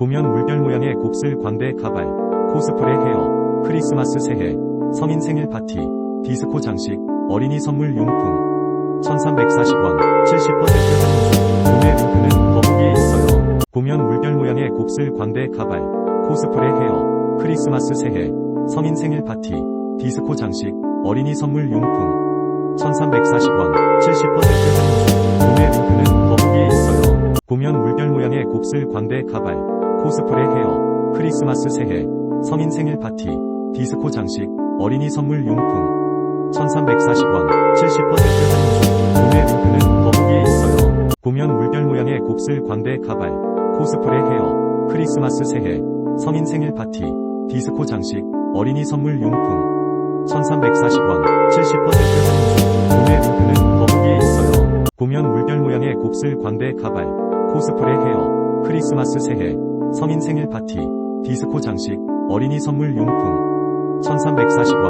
보면 물결 모양의 곱슬 광대 가발, 코스프레 헤어, 크리스마스 새해, 성인 생일 파티, 디스코 장식, 어린이 선물 용품. 1340원, 70% 할인 중. 구매 링크는 더보기에 있어요. 보면 물결 모양의 곱슬 광대 가발, 코스프레 헤어, 크리스마스 새해, 성인 생일 파티, 디스코 장식, 어린이 선물 용품. 1340원, 70% 할인 중. 구매 링크는 더보기에 있어요. 보면 물결 모양의 곱슬 광대 가발, 코스프레 헤어, 크리스마스 새해, 성인 생일 파티, 디스코 장식, 어린이 선물 용품. 1340원, 70% 할인 중. 구매 링크는 더보기에 있어요. 보면 물결 모양의 곱슬 광대 가발, 코스프레 헤어, 크리스마스 새해, 성인 생일 파티, 디스코 장식, 어린이 선물 용품. 1340원, 70% 할인 중. 구매 링크는 더보기에 있어요. 보면 물결 모양의 곱슬 광대 가발, 코스프레 헤어, 크리스마스 새해, 성인 생일 파티, 디스코 장식, 어린이 선물 용품. 1340원.